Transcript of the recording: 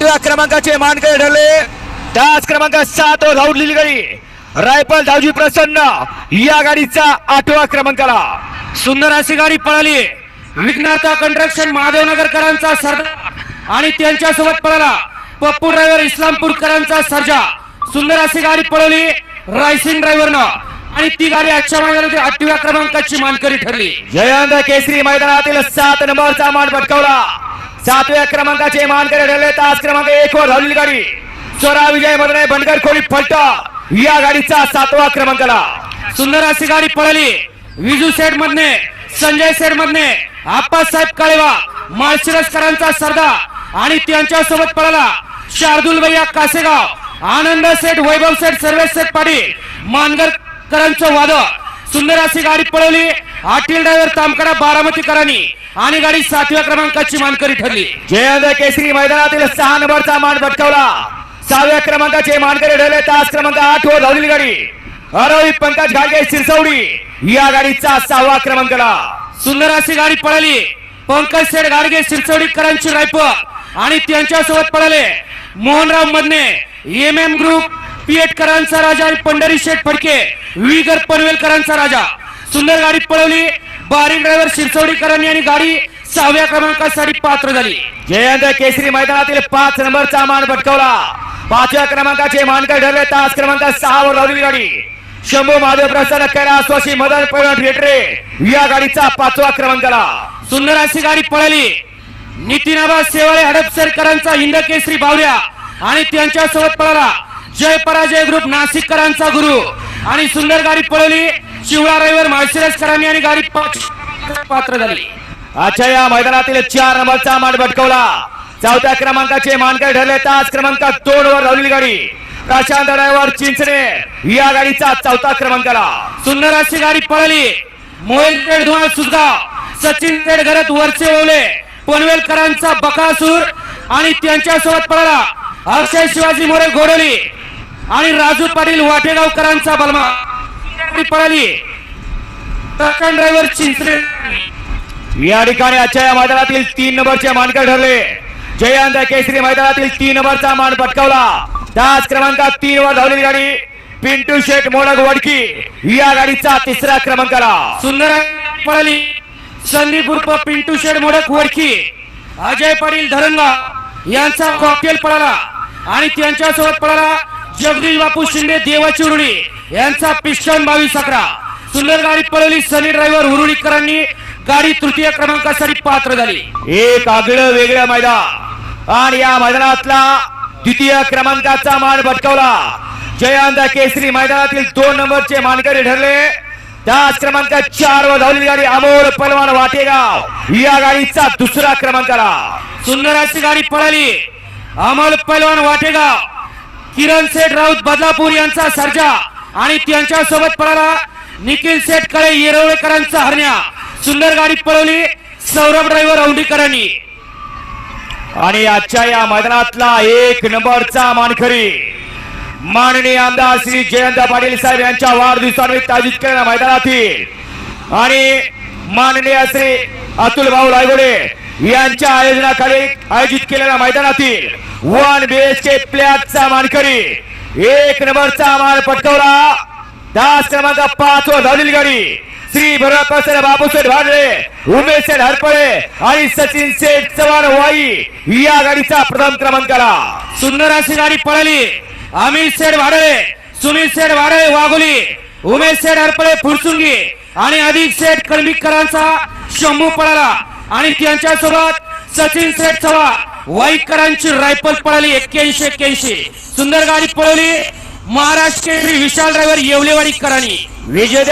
आठव्या क्रमांकाचे मानकरी ठरले. त्याच क्रमांक सात वर धावलेली गाडी रायफल धावजी प्रसन्न. या गाडीचा आठव्या क्रमांकाला. सुंदर अशी गाडी पळाली. विघ्नाचा कंट्रक्शन महादेवनगरकरांचा सरदार आणि त्यांच्यासोबत पळाला. पप्पू ड्रायव्हर इस्लामपूरकरांचा सर्जा. सुंदर अशी गाडी पळवली रायसिंग ड्रायव्हरनं आणि ती गाडी आजच्या मैदानातील आठव्या क्रमांकाची मानकरी ठरली. जयंत केसरी मैदानातील सात नंबरचा मान पटकावला. सातव्या क्रमांकाचे मानकरी ठरले तास क्रमांक एक वर धावलेली गाडी. स्वरा विजय मदने बनकर खोली फलटा या गाडीचा सातवा क्रमांकाला. सुंदर अशी गाडी पळाली. विजू सेठ मधने संजय सेठ मधने आप्पासाहेब काळेवा माळशिरसकरांचा सरदा आणि त्यांच्यासोबत पळाला शार्दुल भैया कासेगाव आनंद सेठ वैभव सेठ सर्वेश सेठ पाटील मानगरकरांचं वादळ. सुंदर अशी गाडी पळवली. आटील ड्रायव्हर तामकडा बारामतीकरांनी आणि गाडी सातव्या क्रमांकाची मानकरी ठरली. जयंत केसरी मैदानातील सहा नंबरचा मान पटकावला सहाव्या क्रमांकाचे मानकरी ठरले तास क्रमांक आठ वर धावलेली गाडी. अरविंद पंकज घाडगे सिरसवडी या गाडीचा सहावा क्रमांकाला. सुंदर अशी गाडी पळाली. पंकज सेठ गाडगे सिरसवडीकरांची रायफल. आणि त्यांच्यासोबत पळाले Mohanrao Madane M M group पिएटकरांचा राजा आणि पंढरी शेठ फडके विगर पनवेलकरांचा राजा. सुंदर गाडी पळवली. बारी ड्रायव्हर शिरसवडीकरांनी आणि गाडी सहाव्या क्रमांकासाठी पात्र झाली. जयंत केसरी मैदानातील पाच नंबरचा मान भटकवला पाचव्या क्रमांकाचे मानकर ठरले तास क्रमांक सहा वर लावली गाडी. शंभू महादेव प्रसन्न कैलास मदन पैलवान रेटरे या गाडीचा पाचवा क्रमांकाला. सुंदर अशी गाडी पळाली. नितीनाबा सेवाळे हडपसरकरांचा हिंद केसरी बावऱ्या आणि त्यांच्यासोबत पळाला. जय पराजय ग्रुप नाशिककरांचा गुरु. आणि सुंदर गाडी पळवली. शिवळा रविवार माळशिरस माळशिरसकरांनी आणि गाडी पाच- पात्र झाली. अच्छा या मैदानातील चार नंबरचा मान भटकवला. चौथ्या क्रमांकाचे मानकर ठरले. तास क्रमांक दोन वर लावलेली गाडी. प्रशांत ड्रायव्हर चिंचणे. या गाडीचा चौथा क्रमांकाला. सुंदर अशी गाडी पळाली. मोहिल पेठ सुजगाव. सचिन पेठ घरात वरचे ओवले. पनवेलकरांचा बकासूर आणि त्यांच्यासोबत पळाला. अक्षय शिवाजी मोरे घोडोली आणि राजू पाटील वाटेगावकरांचा बलमा गाडी पळाली. ट्रक ड्रायव्हर चिंचरे या ठिकाणी आजच्या या मैदानातील तीन नंबरचे मानकर ठरले. जयंत केसरी मैदानातील तीन नंबरचा मान पटकावला. त्याच क्रमांकात तीन वर धावलेली गाडी पिंटू शेठ मोडक वडकी. या गाडीचा तिसरा क्रमांकाला. सुंदर पळाली. संदीप उर्फ पिंटू शेठ मोडक वडकी. अजय पाटील धरंगा यांचा कॉकटेल पळाला. आणि त्यांच्यासोबत पळाला जगदीश बापू शिंदे देवाची उरुळी. यांचा पिस्टन बावीस अकरा सुंदर गाडी पळवली सनी ड्रायव्हर उरुळीकरांनी गाडी तृतीय क्रमांकासाठी पात्र झाली. एक आगळं वेगळं मैदान. आणि या मैदानातला द्वितीय क्रमांकाचा मान पटकावला जयंत केसरी मैदानातील दोन नंबरचे मानकरी ठरले. त्याच क्रमांक चार वर धावलेली गाडी अमोल पलवान वाटेगाव. या गाडीचा दुसरा क्रमांकाला सुंदर अशी गाडी पळाली. अमोल पैलवान वाटेगाव. किरण सेठ राऊत बदलापूर यांचा सर्जा. आणि त्यांच्यासोबत पळाला निखिल सेठ येरवळेकरांचा हरण्या. सुंदर गाडी पळवली. सौरभ ड्रायव्हर औंढीकरांनी. आणि आजच्या या मैदानातला एक नंबरचा मानकरी. माननीय आमदार श्री जयंत पाटील साहेब यांच्या वाढदिवसानिमित्त आयोजित केलेल्या मैदानातील. आणि माननीय श्री अतुल भाऊ रायगोडे यांच्या आयोजनाखाली आयोजित केलेल्या मैदानातील वन बीएच के प्लॅटचा मानकरी. एक नंबरचा माल पटकवला. दास क्रमांक पाच वर धावलेली गाडी. श्री भरत बाबूसेठ भाडरे उमेश सेठ हरपळे आणि सचिन सेठ चव्हाण वाई या गाडीचा प्रथम क्रमांकाला. सुंदर अशी गाडी पळाली. अमित सेठ वाडळे सुनील सेठ वाडळे वाघोली उमेश सेठ हरपळे फुरसुंगी आणि अधिक सेठ कळंबीकरांचा शंभू पळाला. आणि त्यांच्यासोबत सचिन सेठ चव्हाण वाईकरांची रायफल पळाली एक्क्याऐंशी एक्क्याऐंशी. सुंदर गाडी पळवली. महाराष्ट्र केसरी विशाल ड्रायव्हर येवलेवाडीकरांनी. विजय